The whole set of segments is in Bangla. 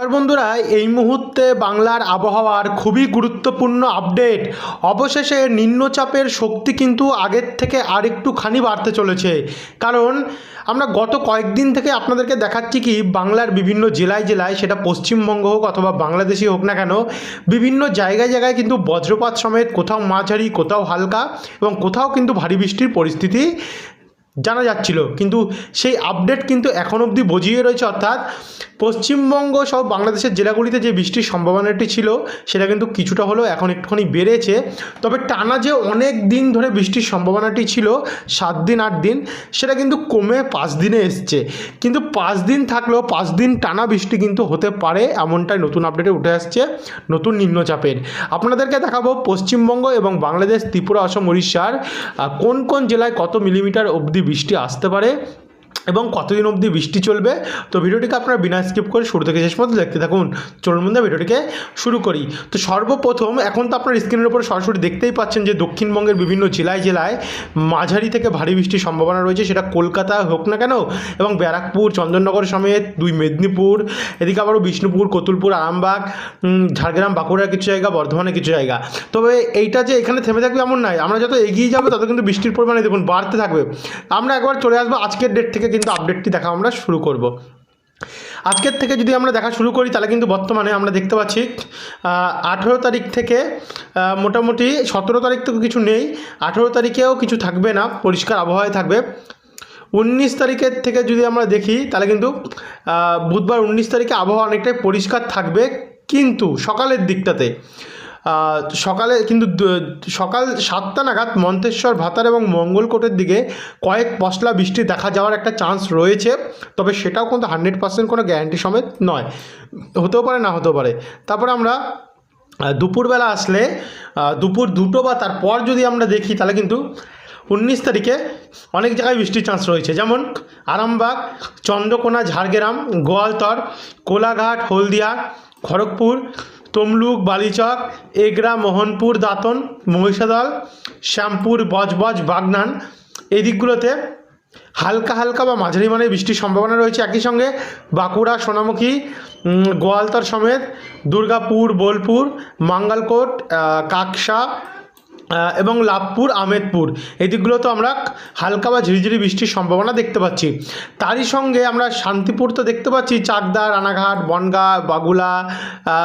আর বন্ধুরা, এই মুহূর্তে বাংলার আবহাওয়ার খুবই গুরুত্বপূর্ণ আপডেট। অবশেষে নিম্নচাপের শক্তি কিন্তু আগের থেকে আরেকটুখানি বাড়তে চলেছে। কারণ আমরা গত কয়েকদিন থেকে আপনাদেরকে দেখাচ্ছি কি, বাংলার বিভিন্ন জেলায় জেলায়, সেটা পশ্চিমবঙ্গ হোক অথবা বাংলাদেশি হোক না কেন, বিভিন্ন জায়গায় জায়গায় কিন্তু বজ্রপাত সমেত কোথাও মাঝারি, কোথাও হালকা এবং কোথাও কিন্তু ভারী বৃষ্টির পরিস্থিতি জানা যাচ্ছিল। কিন্তু সেই আপডেট কিন্তু এখন অবধি বজিয়ে রয়েছে, অর্থাৎ পশ্চিমবঙ্গ সহ বাংলাদেশের জেলাগুলিতে যে বৃষ্টির সম্ভাবনাটি ছিল, সেটা কিন্তু কিছুটা হলেও এখন একটুখানি বেড়েছে। তবে টানা যে অনেক দিন ধরে বৃষ্টির সম্ভাবনাটি ছিল, সাত দিন, আট দিন, সেটা কিন্তু কমে পাঁচ দিনে এসছে। কিন্তু পাঁচ দিন থাকলেও পাঁচ দিন টানা বৃষ্টি কিন্তু হতে পারে, এমনটাই নতুন আপডেটে উঠে আসছে, নতুন নিম্নচাপের। আপনাদেরকে দেখাবো পশ্চিমবঙ্গ এবং বাংলাদেশ, ত্রিপুরা, অসম, উড়িষ্যার কোন কোন জেলায় কত মিলিমিটার অবধি বৃষ্টি আসতে পারে এবং কতদিন অবধি বৃষ্টি চলবে? তো ভিডিওটিকে আপনারা বিনা স্কিপ করে শুরু থেকে শেষ পর্যন্ত দেখতে থাকুন। চলুন বন্ধু ভিডিওটিকে শুরু করি। তো সর্বপ্রথম, এখন তো আপনার স্ক্রিনের উপরে সরাসরি দেখতেই পাচ্ছেন যে দক্ষিণবঙ্গের বিভিন্ন জেলায় জেলায় মাঝারি থেকে ভারী বৃষ্টির সম্ভাবনা রয়েছে। সেটা কলকাতা হোক না কেন, এবং ব্যারাকপুর, চন্দননগর সমেত, দুই মেদিনীপুর, এদিকে আবারও বিষ্ণুপুর, কতুলপুর, আরামবাগ ঝাড়গ্রাম, বাঁকুড়ার কিছু জায়গা, বর্ধমানের কিছু জায়গা। তবে এইটা যে এখানে থেমে থাকবে এমন নয়। আমরা যত এগিয়ে যাব, তত কিন্তু বৃষ্টির পরিমাণে দেখুন বাড়তে থাকবে। আমরা একবার চলে আসব আজকের ডেট থেকে কিন্তু আপডেটটি দেখা আমরা শুরু করব। আজকের থেকে যদি আমরা দেখা শুরু করি, তাহলে কিন্তু বর্তমানে আমরা দেখতে পাচ্ছি আঠেরো তারিখ থেকে মোটামুটি সতেরো তারিখ থেকে কিছু নেই, আঠেরো তারিখেও কিছু থাকবে না, পরিষ্কার আবহাওয়ায় থাকবে। উনিশ তারিখের থেকে যদি আমরা দেখি, তাহলে কিন্তু বুধবার উনিশ তারিখে আবহাওয়া অনেকটাই পরিষ্কার থাকবে, কিন্তু সকালের দিকটাতে সকালে কিন্তু সকাল সাতটা নাগাদ মন্তেশ্বর, ভাতার এবং মঙ্গলকোটের দিকে কয়েক পশলা বৃষ্টি দেখা যাওয়ার একটা চান্স রয়েছে। তবে সেটাও কিন্তু হান্ড্রেড পার্সেন্ট কোনো গ্যারান্টি সমেত নয়। হতেও পারে, না হতেও পারে। তারপরে আমরা দুপুরবেলা আসলে দুপুর দুটো বা তারপর যদি আমরা দেখি, তাহলে কিন্তু উনিশ তারিখে অনেক জায়গায় বৃষ্টির চান্স রয়েছে। যেমন আরামবাগ, চন্দ্রকোনা, ঝাড়গ্রাম, গোয়ালতর, কোলাঘাট, হলদিয়া, খড়গপুর তমলুক, বালিচক, এগরা, মোহনপুর, দাঁতন, মহিষাদল, শ্যামপুর, বজবজ, বাগনান। এই দিকগুলোতে হালকা হালকা বা মাঝারি মানের বৃষ্টির সম্ভাবনা রয়েছে। একই সঙ্গে বাঁকুড়া, সোনামুখী গোয়ালতর সমেত দুর্গাপুর, বোলপুর, মাঙ্গালকোট কাকসা এবং লাভপুর আমেদপুর এই দিকগুলোতে আমরা হালকা বা ঝিরিঝিরি বৃষ্টির সম্ভাবনা দেখতে পাচ্ছি। তারই সঙ্গে আমরা শান্তিপুর তো দেখতে পাচ্ছি, চাকদা, রানাঘাট, বনগা, বাগুলা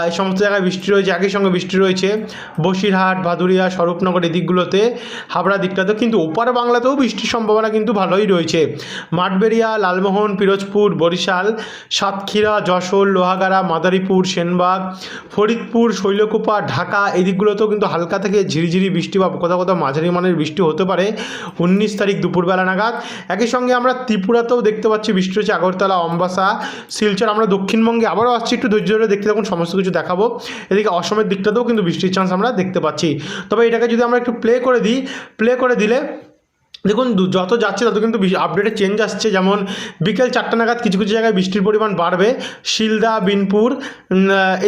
এই সমস্ত জায়গায় বৃষ্টি রয়েছে, একই সঙ্গে বৃষ্টি রয়েছে। বসিরহাট, ভাদুরিয়া, স্বরূপনগর এই দিকগুলোতে, হাবড়া দিকটাতে কিন্তু ওপার বাংলাতেও বৃষ্টির সম্ভাবনা কিন্তু ভালোই রয়েছে। মাঠবেড়িয়া, লালমোহন, পিরোজপুর, বরিশাল, সাতক্ষীরা, যশোর, লোহাগাড়া, মাদারীপুর, সেনবাগ, ফরিদপুর, শৈলকুপা, ঢাকা এই দিকগুলোতেও কিন্তু হালকা থেকে ঝিরিঝিরি বৃষ্টি বা কোথাও কোথাও মাঝারি মানের বৃষ্টি হতে পারে, উনিশ তারিখ দুপুরবেলা নাগাদ। একই সঙ্গে আমরা ত্রিপুরাতেও দেখতে পাচ্ছি বৃষ্টি হচ্ছে আগরতলা, অম্বাসা, শিলচর, আমরা দক্ষিণবঙ্গে আবারও আসছি, একটু ধৈর্য ধরে দেখতে থাকুন, সমস্ত কিছু দেখাবো। এদিকে অসমের দিকটাতেও কিন্তু বৃষ্টির চান্স আমরা দেখতে পাচ্ছি। তবে এটাকে যদি আমরা একটু প্লে করে দিই প্লে করে দিলে দেখুন যত যাচ্ছে তত কিন্তু আপডেটে চেঞ্জ আসছে। যেমন বিকেল চারটা নাগাদ কিছু কিছু জায়গায় বৃষ্টির পরিমাণ বাড়বে। শিলদা, বিনপুর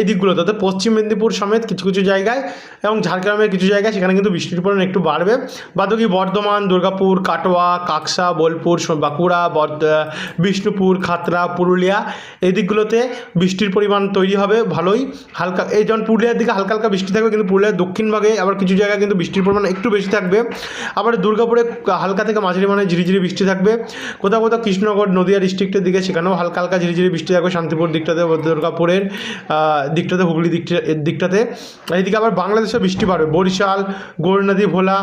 দিকগুলোতে। অর্থাৎ পশ্চিম মেদিনীপুর সমেত কিছু কিছু জায়গায় এবং ঝাড়গ্রামের কিছু জায়গায় সেখানে কিন্তু বৃষ্টির পরিমাণ একটু বাড়বে। বাদকি বর্ধমান, দুর্গাপুর, কাটোয়া, কাকসা, বোলপুর বাঁকুড়া বিষ্ণুপুর খাতড়া পুরুলিয়া এই দিকগুলোতে বৃষ্টির পরিমাণ তৈরি হবে ভালোই। হালকা এই যেমন পুরুলিয়ার দিকে হালকা হালকা বৃষ্টি থাকবে, কিন্তু পুরুলিয়ার দক্ষিণ ভাগে আবার কিছু জায়গায় কিন্তু বৃষ্টির পরিমাণ একটু বেশি থাকবে। আবার দুর্গাপুরে হালকা থেকে মাঝারি মানে ঝিরিঝিরি বৃষ্টি থাকবে। কোথাও কোথাও কৃষ্ণনগর, নদিয়া ডিস্ট্রিক্টের দিকে, সেখানেও হালকা হালকা ঝিরিঝিরি বৃষ্টি থাকবে। শান্তিপুর দিকটাতে, দুর্গাপুরের দিকটাতে, হুগলি দিকটা দিকটাতে। এইদিকে আবার বাংলাদেশে বৃষ্টি বাড়বে। বরিশাল গৌরনদী ভোলা,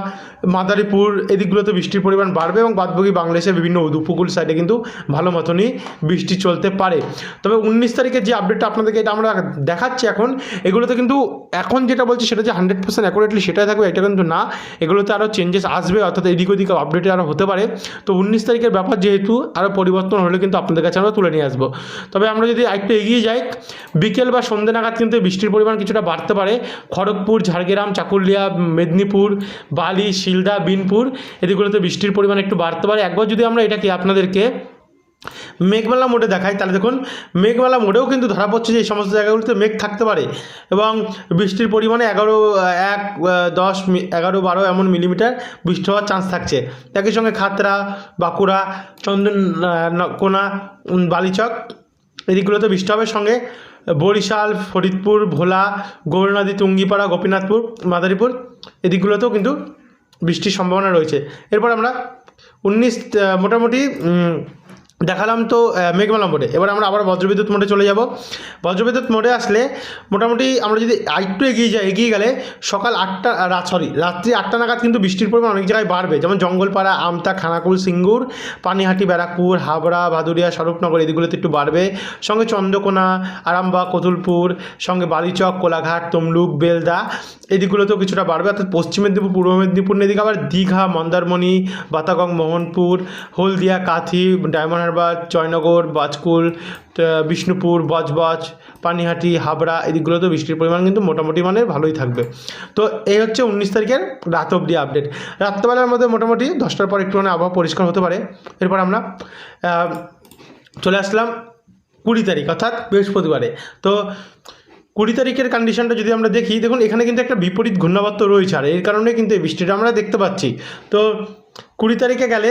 মাদারীপুর এই দিকগুলোতে বৃষ্টির পরিমাণ বাড়বে এবং বাদবাকি বাংলাদেশের বিভিন্ন উপকূল সাইডে কিন্তু ভালো মতনই বৃষ্টি চলতে পারে। তবে উনিশ তারিখের যে আপডেটটা আপনাদেরকে এটা আমরা দেখাচ্ছি এখন, এগুলোতে কিন্তু এখন যেটা বলছি সেটা যে হান্ড্রেড পার্সেন্ট অ্যাকুরেটলি সেটাই থাকবে, এটা কিন্তু না। এগুলোতে আরও চেঞ্জেস আসবে, অর্থাৎ এদিক ওদিক আপডেটে আরও হতে পারে। তো উনিশ তারিখের ব্যাপার যেহেতু আরও পরিবর্তন হলে কিন্তু আপনাদের কাছে আমরা তুলে নিয়ে আসব। তবে আমরা যদি একটু এগিয়ে যাই, বিকেল বা সন্ধ্যে নাগাদ কিন্তু বৃষ্টির পরিমাণ কিছুটা বাড়তে পারে। খড়গপুর, ঝাড়গ্রাম, চাকুলিয়া, মেদিনীপুর, বালি, শিলদা, বিনপুর, এদিকগুলোতে বৃষ্টির পরিমাণ একটু বাড়তে পারে। একবার যদি আমরা এটাকে আপনাদেরকে মেঘমালা মোডে দেখাই। তাহলে দেখুন, মেঘমালা মোডেও কিন্তু ধরা পড়ছে যে এই সমস্ত জায়গাগুলোতে মেঘ থাকতে পারে এবং বৃষ্টির পরিমাণে এগারো, এক দশ এগারো, বারো এমন মিলিমিটার বৃষ্টি হওয়ার চান্স থাকছে। একই সঙ্গে খাতরা বাঁকুড়া, চন্দন কোনা বালিচক, এদিকগুলোতে বৃষ্টি হবে। সঙ্গে বরিশাল, ফরিদপুর, ভোলা গৌরনদী টুঙ্গিপাড়া, গোপীনাথপুর, মাদারীপুর এদিকগুলোতেও কিন্তু বৃষ্টির সম্ভাবনা রয়েছে। এরপর আমরা উনিশ মোটামুটি দেখালাম তো মেঘমালা মোড়ে। এবার আমরা আবার বজ্রবিদ্যুৎ মোড়ে চলে যাব। বজ্রবিদ্যুৎ মোড়ে আসলে মোটামুটি আমরা যদি আরেকটু এগিয়ে যাই, এগিয়ে গেলে সকাল আটটা রাত সরি রাত্রি আটটা নাগাদ কিন্তু বৃষ্টির পরিমাণ অনেক জায়গায় বাড়বে। যেমন জঙ্গলপাড়া, আমতা, খানাকুল, সিঙ্গুর, পানিহাটি, ব্যারাকপুর, হাবড়া, ভাদুরিয়া, স্বরূপনগর এদিকগুলোতে একটু বাড়বে। সঙ্গে চন্দ্রকোনা, আরামবাগ, কতুলপুর, সঙ্গে বালিচক, কোলাঘাট, তমলুক, বেলদা এদিকগুলোতেও কিছুটা বাড়বে। অর্থাৎ পশ্চিম মেদিনীপুর, পূর্ব মেদিনীপুর, এদিকে আবার দীঘা, মন্দারমণি, বাতাগং, মোহনপুর, হলদিয়া, কাথি, ডায়মন্ড হারবার জয়নগর, বাজকুল বিষ্ণুপুর, বজবজ, পানিহাটি, হাবড়া, এদিকগুলোতেও বৃষ্টির পরিমাণ কিন্তু মোটামুটি মানে ভালোই থাকবে। তো এই হচ্ছে উনিশ তারিখের রাত অবধি আপডেট রাত্রেবেলার মধ্যে মোটামুটি দশটার পর একটু মানে আবহাওয়া পরিষ্কার হতে পারে। এরপর আমরা চলে আসলাম কুড়ি তারিখ, অর্থাৎ বৃহস্পতিবারে। তো কুড়ি তারিখের কন্ডিশনটা যদি আমরা দেখি, দেখুন এখানে কিন্তু একটা বিপরীত ঘূর্ণাবর্ত রয়েছে। আর এর কারণে কিন্তু এই বৃষ্টিটা আমরা দেখতে পাচ্ছি। তো কুড়ি তারিখে গেলে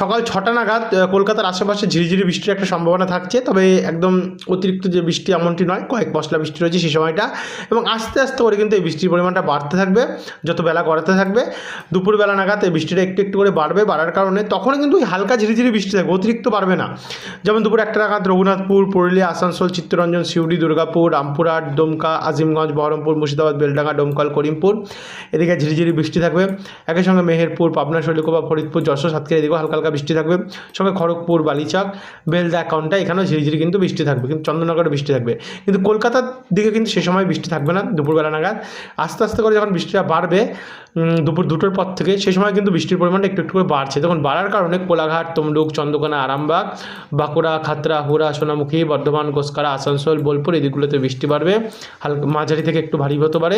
সকাল ছটা নাগাদ কলকাতার আশেপাশে ঝিরিঝিরি বৃষ্টির একটা সম্ভাবনা থাকছে, তবে একদম অতিরিক্ত যে বৃষ্টি এমনটি নয়, কয়েক পশলা বৃষ্টি রয়েছে সেই সময়টা, এবং আস্তে আস্তে করে কিন্তু এই বৃষ্টির পরিমাণটা বাড়তে থাকবে, যত বেলা গড়াতে থাকবে, দুপুরবেলা নাগাদ এই বৃষ্টিটা একটু একটু করে বাড়বে, বাড়ার কারণে তখন কিন্তু ওই হালকা ঝিরিঝিরি বৃষ্টি থাকবে, অতিরিক্ত বাড়বে না। যেমন দুপুর একটা নাগাদ রঘুনাথপুর, পুরুলিয়া, আসানসোল, চিত্তরঞ্জন, সিউড়ি, দুর্গাপুর, রামপুরহাট, দমকা, আজিমগঞ্জ, বহরমপুর, মুর্শিদাবাদ, বেলডাঙ্গা, ডোমকল, করিমপুর, এদিকে ঝিরিঝিরি বৃষ্টি থাকবে। একই সঙ্গে মেহেরপুর, পাবনা, শৈলকুপা ফরিদপুর, যশোর, সাতক্ষীরা এদিকেও হালকা হালকা বৃষ্টি থাকবে। সঙ্গে খড়গপুর, বালিচাক, বেলদা অ্যাকাউন্টটা এখানেও ঝিরিঝিরি কিন্তু বৃষ্টি থাকবে, কিন্তু চন্দননগরে বৃষ্টি থাকবে। কিন্তু কলকাতার দিকে কিন্তু সে সময় বৃষ্টি থাকবে না, দুপুরবেলা নাগাদ। আস্তে আস্তে করে যখন বৃষ্টিটা বাড়বে দুপুর দুটোর পর থেকে সেই সময় কিন্তু বৃষ্টির পরিমাণটা একটু একটু করে বাড়ছে। তখন বাড়ার কারণে কোলাঘাট, তমলুক, চন্দ্রকোনা, আরামবাগ, বাঁকুড়া, খাতড়া, হুড়া, সোনামুখী, বর্ধমান কোসকারা আসানসোল, বোলপুর এদিকগুলোতে বৃষ্টি বাড়বে। হালকা মাঝারি থেকে একটু ভারী হতে পারে।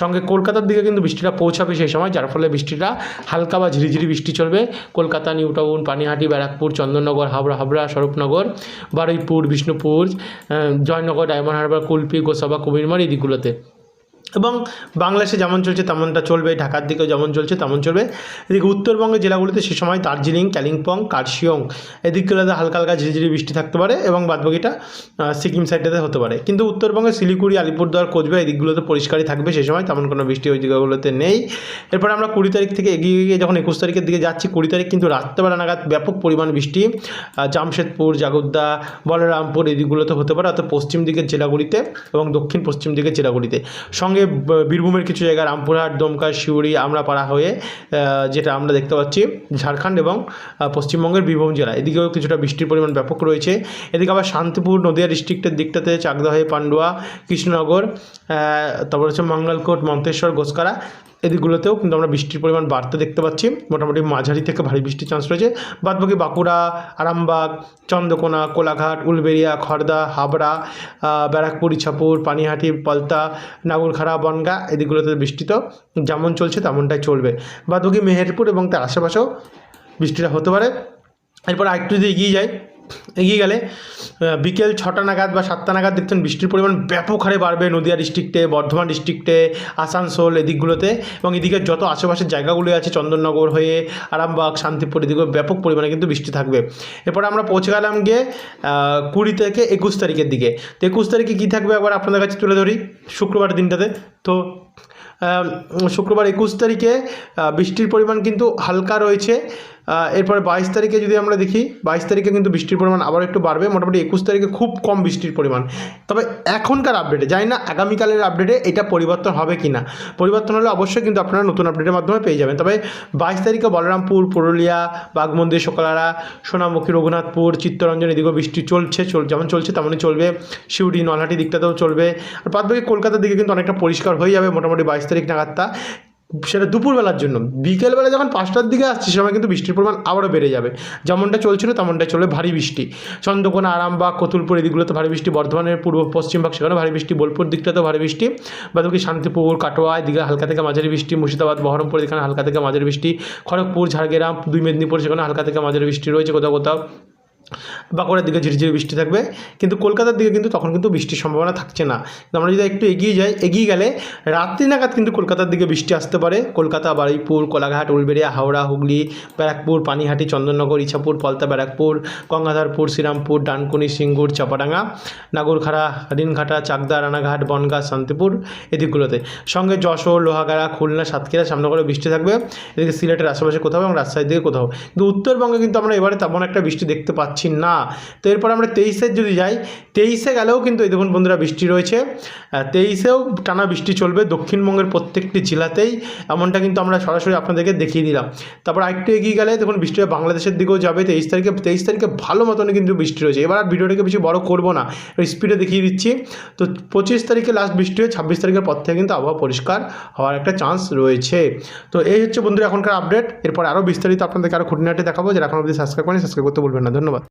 সঙ্গে কলকাতার দিকে কিন্তু বৃষ্টিটা পৌঁছাবে সেই সময়, যার ফলে বৃষ্টিটা হালকা বা ঝিরিঝিরি বৃষ্টি চলবে। Kolkata New Town Panihati, Barrackpore, Chandannagar Habra Habra, Swarupnagar, Baruipur, Bishnupur Joynagar, Diamond Harbour, Kulpi, Gosaba কুমিরমার এই দিকগুলোতে। এবং বাংলাদেশে যেমন চলছে তেমনটা চলবে, ঢাকার দিকেও যেমন চলছে তেমন চলবে। এদিকে উত্তরবঙ্গের জেলাগুলিতে সে সময় দার্জিলিং, কালিম্পং, কার্শিয়ং এদিকগুলোতে হালকা হালকা ঝিরিঝিরি বৃষ্টি থাকতে পারে এবং বাদবাকিটা সিকিম সাইডটাতে হতে পারে। কিন্তু উত্তরবঙ্গের শিলিগুড়ি, আলিপুরদুয়ার, কোচবিহার এদিকগুলোতে পরিষ্কারই থাকবে, সে সময় তেমন কোনো বৃষ্টি ওই জায়গাগুলোতে নেই। এরপরে আমরা কুড়ি তারিখ থেকে এগিয়ে গিয়ে যখন একুশ তারিখের দিকে যাচ্ছি, কুড়ি তারিখ কিন্তু রাত্রেবেলা নাগাদ ব্যাপক পরিমাণ বৃষ্টি জামশেদপুর, জাগদ্দা, বলরামপুর এদিকগুলোতে হতে পারে, অর্থাৎ পশ্চিম দিকের জেলাগুলিতে এবং দক্ষিণ পশ্চিম দিকের জেলাগুলিতে। সঙ্গে ব- বীরভূমের কিছু জায়গা, রামপুরহাট, দমকা, শিউড়ি, আমরাপাড়া হয়ে যেটা আমরা দেখতে পাচ্ছি, ঝাড়খণ্ড এবং পশ্চিমবঙ্গের বীরভূম জেলা। এদিকেও কিছুটা বৃষ্টির পরিমাণ ব্যাপক রয়েছে। এদিকে আবার শান্তিপুর, নদিয়া ডিস্ট্রিক্টের দিকটাতে চাকদহে, পান্ডুয়া, কৃষ্ণনগর তারপর হচ্ছে মঙ্গলকোট, মন্তেশ্বর ঘোষকারা এদিকগুলোতেও কিন্তু আমরা বৃষ্টির পরিমাণ বাড়তে দেখতে পাচ্ছি। মোটামুটি মাঝারি থেকে ভারী বৃষ্টির চান্স রয়েছে। বাদবাকি বাঁকুড়া, আরামবাগ, চন্দ্রকোনা, কোলাঘাট, উলবেড়িয়া খড়দা হাবড়া ব্যারাকপুর, ইছাপুর, পানিহাটি পলতা নাগরখাড়া, বনগা এদিকগুলোতে বৃষ্টি তো যেমন চলছে তেমনটাই চলবে। বাদবাকি মেহেরপুর এবং তার আশেপাশেও বৃষ্টিটা হতে পারে। এরপর আরেকটু যদি এগিয়ে যাই এগিয়ে গেলে বিকেল ছটা নাগাদ বা সাতটা নাগাদ দেখছেন বৃষ্টির পরিমাণ ব্যাপক হারে বাড়বে নদিয়া ডিস্ট্রিক্টে বর্ধমান ডিস্ট্রিক্টে আসানসোল এদিকগুলোতে এবং এদিকে যত আশেপাশের জায়গাগুলো আছে চন্দননগর হয়ে আরামবাগ, শান্তিপুর এদিকে ব্যাপক পরিমাণে কিন্তু বৃষ্টি থাকবে। এরপর আমরা পৌঁছে গেলাম গিয়ে কুড়ি থেকে একুশ তারিখের দিকে। তো একুশ তারিখে কী থাকবে একবার আপনাদের কাছে তুলে ধরি শুক্রবার দিনটাতে? তো শুক্রবার একুশ তারিখে বৃষ্টির পরিমাণ কিন্তু হালকা রয়েছে। এরপরে বাইশ তারিখে যদি আমরা দেখি, বাইশ তারিখে কিন্তু বৃষ্টির পরিমাণ আবার একটু বাড়বে, মোটামুটি একুশ তারিখে খুব কম বৃষ্টির পরিমাণ। তবে এখনকার আপডেটে জানি না আগামীকালের আপডেটে এটা পরিবর্তন হবে কি না পরিবর্তন হলে অবশ্যই কিন্তু আপনারা নতুন আপডেটের মাধ্যমে পেয়ে যাবেন। তবে বাইশ তারিখে বলরামপুর, পুরুলিয়া বাঘমন্দির শোকলারা, সোনামুখী, রঘুনাথপুর, চিত্তরঞ্জন এদিকেও বৃষ্টি চলছে, চল, যেমন চলছে তেমনই চলবে। শিউড়ি নলহাটি দিকটাতেও চলবে। আর বাদ বাকি কলকাতার দিকে কিন্তু অনেকটা পরিষ্কার হয়ে যাবে মোটামুটি বাইশ তারিখ নাগাদটা। সেটা দুপুরবেলার জন্য। বিকেলবেলা যখন পাঁচটার দিকে আসছে সময় কিন্তু বৃষ্টির পরিমাণ আবারও বেড়ে যাবে। যেমনটা চলছিল, তেমনটাই চলবে। ভারী বৃষ্টি। চন্দ্রকোনা, আরামবাগ, কতুলপুর এদিকগুলোতে ভারী বৃষ্টি। বর্ধমানের পূর্ব, পশ্চিম ভাগ সেখানে ভারী বৃষ্টি। বোলপুর দিকটাতেও ভারী বৃষ্টি। বাদবাকি শান্তিপুর, কাটোয়া, এদিকে হালকা থেকে মাঝারি বৃষ্টি। মুর্শিদাবাদ, বহরমপুর এখানে হালকা থেকে মাঝারি বৃষ্টি। খড়গপুর, ঝাড়গ্রাম, দুই মেদিনীপুর সেখানে হালকা থেকে মাঝারি বৃষ্টি রয়েছে কোথাও কোথাও। বাঁকুড়ার দিকে ঝিরিঝিরি বৃষ্টি থাকবে। কিন্তু কলকাতার দিকে কিন্তু তখন কিন্তু বৃষ্টির সম্ভাবনা থাকছে না। আমরা যদি একটু এগিয়ে যাই, এগিয়ে গেলে রাত্রি নাগাদ কিন্তু কলকাতার দিকে বৃষ্টি আসতে পারে। কলকাতা, বারুইপুর, কোলাঘাট, উলবেড়িয়া, হাওড়া, হুগলি, ব্যারাকপুর, পানিহাটি, চন্দননগর, ইছাপুর, পলতা, ব্যারাকপুর, গঙ্গাধরপুর, শ্রীরামপুর, ডানকুনি, সিঙ্গুর, চাপাডাঙ্গা, নাগরখাড়া রিনঘাটা চাকদা, রানাঘাট, বনগাঁ, শান্তিপুর এদিকগুলোতে। সঙ্গে যশোর, লোহাগাড়া, খুলনা, সাতক্ষীরা সামনে করে বৃষ্টি থাকবে। এদিকে সিলেটের আশেপাশে কোথাও এবং রাজশাহীর দিকে কোথাও। কিন্তু উত্তরবঙ্গে কিন্তু আমরা এবারে তেমন একটা বৃষ্টি দেখতে পাচ্ছি না। তো এরপর আমরা তেইশের যদি যাই, তেইশে গেলেও কিন্তু এই দেখুন বন্ধুরা বৃষ্টি রয়েছে। তেইশেও টানা বৃষ্টি চলবে দক্ষিণবঙ্গের প্রত্যেকটি জেলাতেই, এমনটা কিন্তু আমরা সরাসরি আপনাদেরকে দেখিয়ে দিলাম। তারপর আরেকটু এগিয়ে গেলে দেখুন বৃষ্টিটা বাংলাদেশের দিকেও যাবে, তেইশ তারিখে তেইশ তারিখে ভালো মতনই কিন্তু বৃষ্টি রয়েছে। এবার আর ভিডিওটাকে বেশি বড় করব না স্পিডে দেখিয়ে দিচ্ছি। তো পঁচিশ তারিখে লাস্ট বৃষ্টি হয়ে ছাব্বিশ তারিখের পর থেকে কিন্তু আবহাওয়া পরিষ্কার হওয়ার একটা চান্স রয়েছে। তো এই হচ্ছে বন্ধুরা এখনকার আপডেট এরপর আরও বিস্তারিত আপনাদেরকে আরও খুঁটিনাটি দেখাবো। যারা এখন অবধি সাবস্ক্রাইব করেন সাবস্ক্রাইব করতে বলবেন না। ধন্যবাদ।